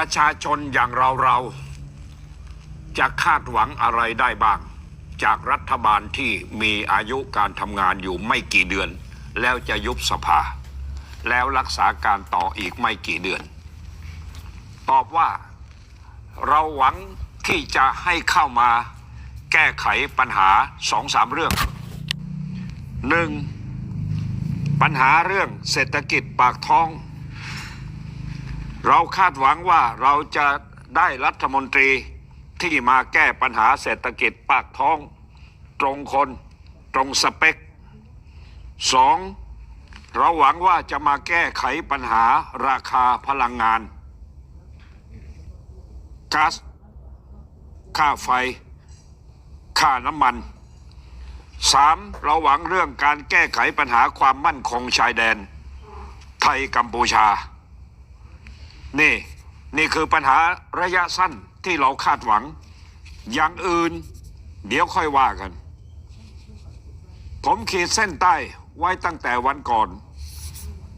ประชาชนอย่างเราเราจะคาดหวังอะไรได้บ้าง จากรัฐบาลที่มีอายุการทำงานอยู่ไม่กี่เดือน แล้วจะยุบสภา แล้วรักษาการต่ออีกไม่กี่เดือน ตอบว่าเราหวังที่จะให้เข้ามาแก้ไขปัญหาสองสามเรื่องหนึ่งปัญหาเรื่องเศรษฐกิจปากท้อง เราคาดหวังว่าเราจะได้รัฐมนตรีที่มาแก้ปัญหาเศรษฐกิจปากท้อง ตรงคนตรงสเปคสองเราหวังว่าจะมาแก้ไขปัญหาราคาพลังงานก๊าซค่าไฟ ค่าน้ำมันสามเราหวังเรื่องการแก้ไขปัญหาความมั่นคงชายแดน ไทยกัมพูชา นี่นี่คือปัญหาระยะสั้นที่เราคาดหวัง อย่างอื่น เดี๋ยวค่อยว่ากัน ผมขีดเส้นใต้ไว้ตั้งแต่วันก่อน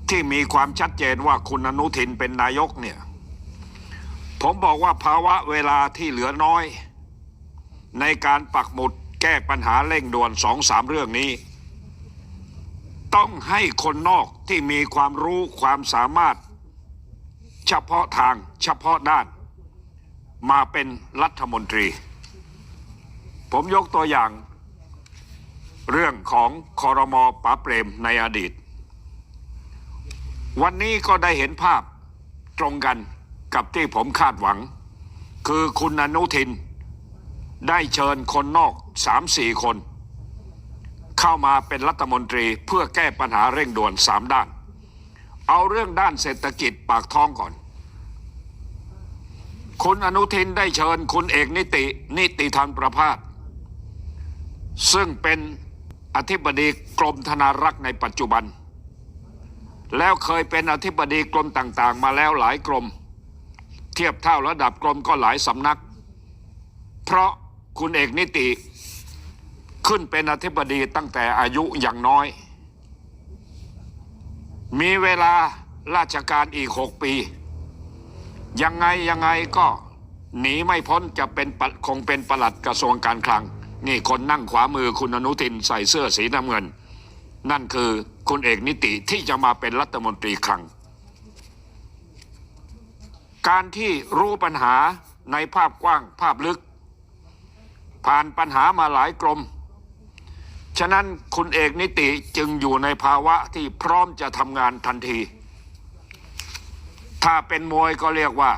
ที่มีความชัดเจนว่าคุณอนุทินเป็นนายกเนี่ย ผมบอกว่าภาวะเวลาที่เหลือน้อย ในการปักหมุดแก้ปัญหาเร่งด่วนสองสามเรื่องนี้ ต้องให้คนนอกที่มีความรู้ความสามารถ เฉพาะทางเฉพาะด้าน มาเป็นรัฐมนตรี ผมยกตัวอย่าง เรื่องของคอรมอป๋าเปรมในอดีต วันนี้ก็ได้เห็นภาพตรงกันกับที่ผมคาดหวัง คือคุณอนุทิน ได้เชิญคนนอกสามสี่คน เข้ามาเป็นรัฐมนตรีเพื่อแก้ปัญหาเร่งด่วนสามด้าน เอาเรื่องด้านเศรษฐกิจปากท้องก่อน คุณอนุทินได้เชิญคุณเอกนิติ นิติธรรมประพาสซึ่งเป็นอธิบดีกรมธนารักษ์ในปัจจุบัน แล้วเคยเป็นอธิบดีกรมต่างๆ มาแล้วหลายกรม เทียบเท่าระดับกรมก็หลายสำนัก เพราะคุณเอกนิติขึ้นเป็นอธิบดีตั้งแต่อายุอย่างน้อย มีเวลาราชการอีกหกปี ยังไงยังไงก็หนีไม่พ้นจะเป็นปะคงเป็นประหลัดกระทรวงการคลัง นี่คนนั่งขวามือคุณอนุทินใส่เสื้อสีน้ำเงิน นั่นคือคุณเอกนิติที่จะมาเป็นรัฐมนตรีคลัง การที่รู้ปัญหาในภาพกว้างภาพลึก ผ่านปัญหามาหลายกรม ฉะนั้นคุณเอกนิติจึงอยู่ในภาวะที่พร้อมจะทำงานทันที ถ้าเป็นมวยก็เรียกว่า